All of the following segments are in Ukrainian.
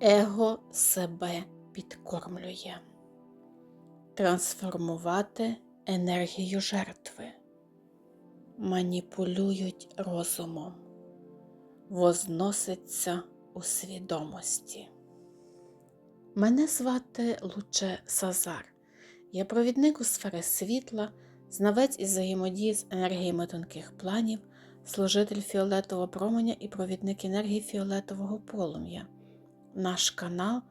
Его себе підкормлює. Трансформувати енергію жертви. Маніпулюють розумом. Возноситься у свідомості. Мене звати Луче Сазар. Я провідник у сфери світла, знавець із взаємодії з енергіями тонких планів, служитель фіолетового променя і провідник енергії фіолетового полум'я. Наш канал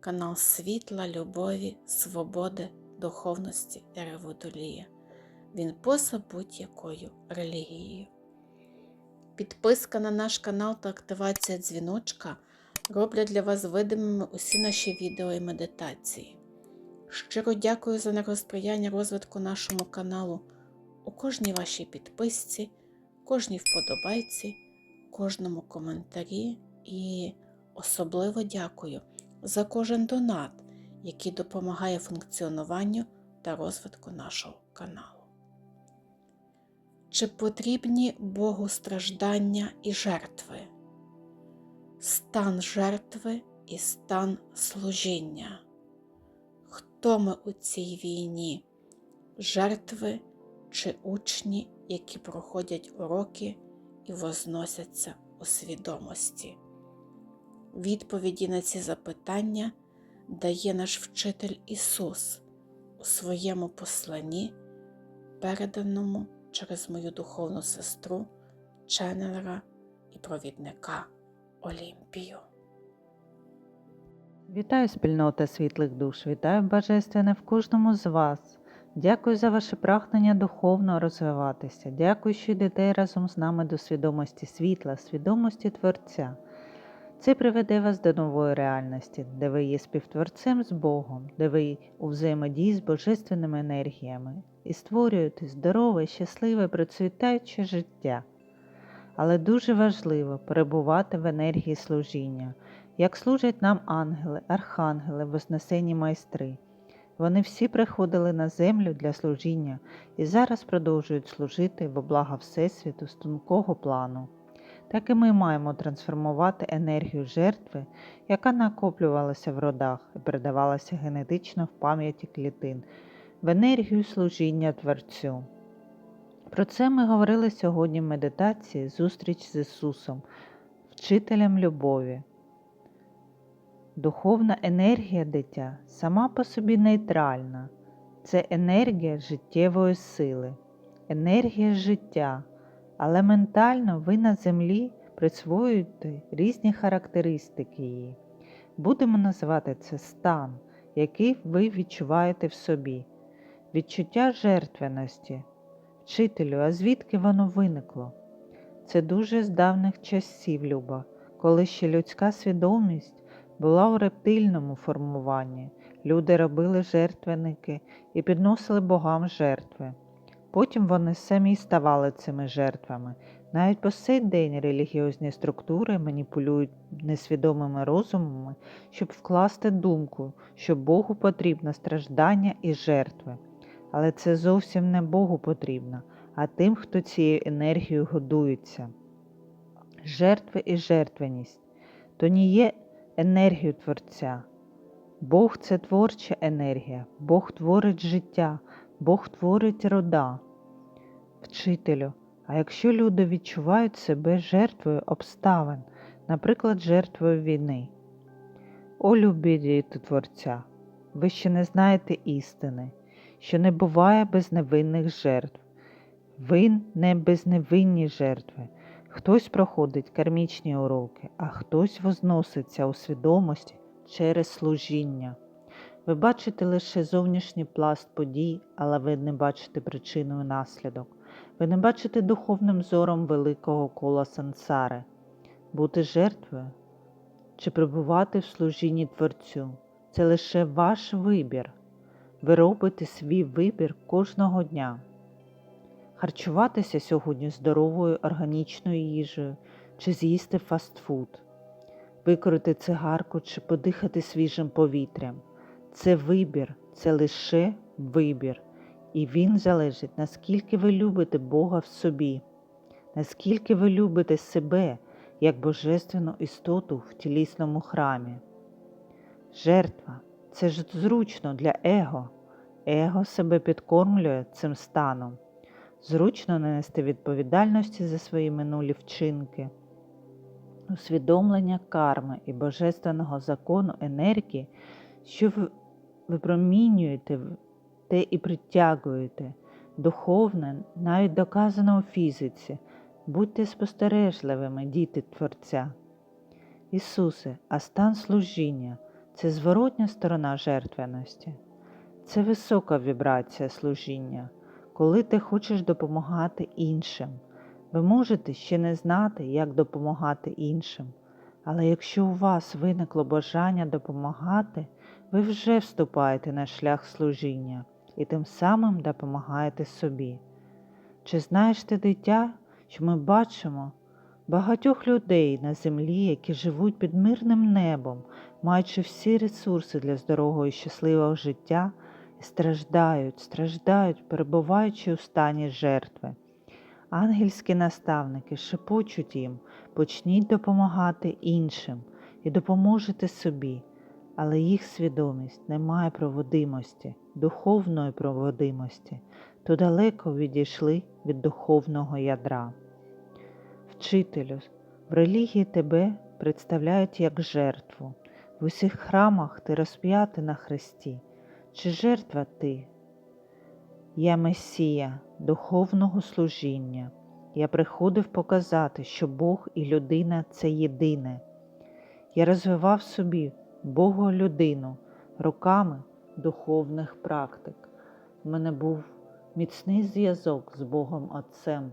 канал світла, любові, свободи, духовності і реводолії. Він поза будь-якою релігією. Підписка на наш канал та активація дзвіночка роблять для вас видимими усі наші відео і медитації. Щиро дякую за нерозприяння розвитку нашому каналу у кожній вашій підписці, кожній вподобайці, кожному коментарі і особливо дякую за кожен донат, який допомагає функціонуванню та розвитку нашого каналу. Чи потрібні Богу страждання і жертви? Стан жертви і стан служіння. Хто ми у цій війні? Жертви чи учні, які проходять уроки і возносяться у свідомості? Відповіді на ці запитання дає наш вчитель Ісус у своєму посланні, переданому через мою духовну сестру, ченнелера і провідника Олімпію. Вітаю спільнота світлих душ, вітаю Божественне в кожному з вас. Дякую за ваше прагнення духовно розвиватися. Дякую, що йдете разом з нами до свідомості світла, свідомості Творця. Це приведе вас до нової реальності, де ви є співтворцем з Богом, де ви у взаємодії з божественними енергіями і створюєте здорове, щасливе, процвітаюче життя. Але дуже важливо перебувати в енергії служіння, як служать нам ангели, архангели, вознесені майстри. Вони всі приходили на землю для служіння і зараз продовжують служити во благо Всесвіту з тонкого плану. Так і ми маємо трансформувати енергію жертви, яка накоплювалася в родах і передавалася генетично в пам'яті клітин, в енергію служіння Творцю. Про це ми говорили сьогодні в медитації Зустріч з Ісусом, вчителем любові. Духовна енергія дитя сама по собі нейтральна. Це енергія життєвої сили, енергія життя, але ментально ви на землі присвоюєте різні характеристики її. Будемо називати це стан, який ви відчуваєте в собі, відчуття жертвеності. Вчителю, а звідки воно виникло? Це дуже з давніх часів, Люба, коли ще людська свідомість була у рептильному формуванні. Люди робили жертвенники і підносили богам жертви. Потім вони самі ставали цими жертвами. Навіть по сей день релігіозні структури маніпулюють несвідомими розумами, щоб вкласти думку, що Богу потрібно страждання і жертви. Але це зовсім не Богу потрібно, а тим, хто цією енергією годується. Жертви і жертвеність то не є енергію Творця. Бог це творча енергія, Бог творить життя, Бог творить рода. Вчителю, а якщо люди відчувають себе жертвою обставин, наприклад, жертвою війни, о любі Творця, ви ще не знаєте істини, що не буває безневинних жертв. Ви не безневинні жертви. Хтось проходить кармічні уроки, а хтось возноситься у свідомості через служіння. Ви бачите лише зовнішній пласт подій, але ви не бачите причину і наслідок. Ви не бачите духовним зором великого кола сансари. Бути жертвою чи перебувати в служінні Творцю це лише ваш вибір. Ви робите свій вибір кожного дня. Харчуватися сьогодні здоровою органічною їжею чи з'їсти фастфуд, викорити цигарку чи подихати свіжим повітрям. Це вибір, це лише вибір, і він залежить, наскільки ви любите Бога в собі, наскільки ви любите себе як божественну істоту в тілісному храмі. Жертва це ж зручно для его. Его себе підкормлює цим станом. Зручно не нести відповідальності за свої минулі вчинки. Усвідомлення карми і божественного закону енергії, що випромінюєте, те і притягуєте. Духовне, навіть доказано у фізиці. Будьте спостережливими, діти Творця. Ісусе, а стан служіння це зворотня сторона жертвеності. Це висока вібрація служіння, коли ти хочеш допомагати іншим. Ви можете ще не знати, як допомагати іншим, але якщо у вас виникло бажання допомагати, ви вже вступаєте на шлях служіння і тим самим допомагаєте собі. Чи знаєш ти, дитя, що ми бачимо багатьох людей на землі, які живуть під мирним небом, маючи всі ресурси для здорового і щасливого життя, і страждають, страждають, перебуваючи у стані жертви. Ангельські наставники шепочуть їм, почніть допомагати іншим і допоможете собі, але їх свідомість не має проводимості, духовної проводимості, то далеко відійшли від духовного ядра. Вчителю, в релігії тебе представляють як жертву. В усіх храмах ти розп'ятий на хресті. Чи жертва ти? Я Месія духовного служіння. Я приходив показати, що Бог і людина це єдине. Я розвивав собі Бога людину роками духовних практик. В мене був міцний зв'язок з Богом Отцем,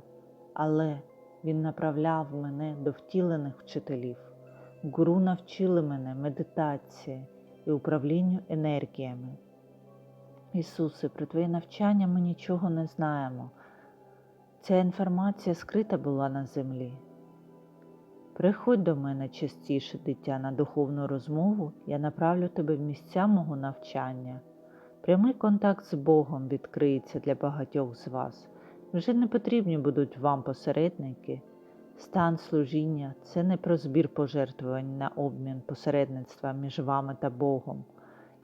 але Він направляв мене до втілених вчителів. Гуру навчили мене медитації і управлінню енергіями. Ісусе, про Твоє навчання ми нічого не знаємо. Ця інформація скрита була на землі. Приходь до мене частіше, дитя, на духовну розмову, я направлю тебе в місця мого навчання. Прямий контакт з Богом відкриється для багатьох з вас. Вже не потрібні будуть вам посередники. Стан служіння це не про збір пожертвувань на обмін посередництва між вами та Богом.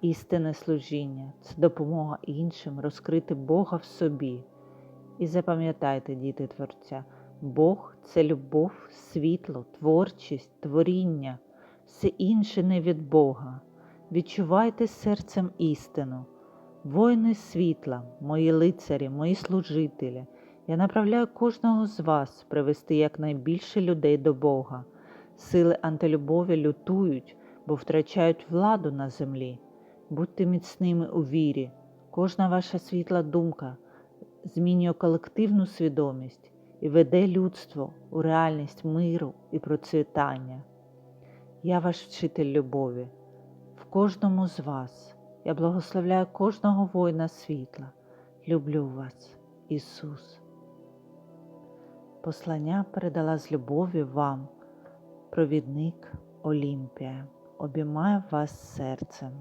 Істинне служіння це допомога іншим розкрити Бога в собі. І запам'ятайте, діти Творця, Бог це любов, світло, творчість, творіння, все інше не від Бога. Відчувайте серцем істину. Воїни світла, мої лицарі, мої служителі. Я направляю кожного з вас привести якнайбільше людей до Бога. Сили антилюбові лютують, бо втрачають владу на землі. Будьте міцними у вірі. Кожна ваша світла думка змінює колективну свідомість і веде людство у реальність миру і процвітання. Я ваш вчитель любові, в кожному з вас. Я благословляю кожного воїна світла. Люблю вас, Ісус. Послання передала з любов'ю вам, провідник Олімпія. Обіймаю вас серцем.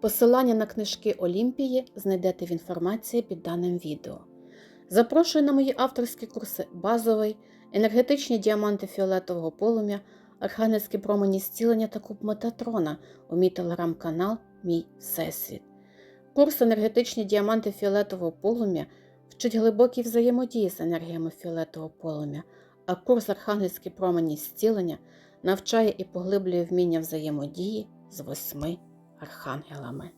Посилання на книжки Олімпії знайдете в інформації під даним відео. Запрошую на мої авторські курси базовий, енергетичні діаманти фіолетового полум'я, архангельські промені зцілення та куб Метатрона у мій телеграм-канал Мій Всесвіт. Курс енергетичні діаманти фіолетового полум'я вчить глибокій взаємодії з енергіями фіолетового полум'я, а курс архангельські промені зцілення навчає і поглиблює вміння взаємодії з восьми архангелами.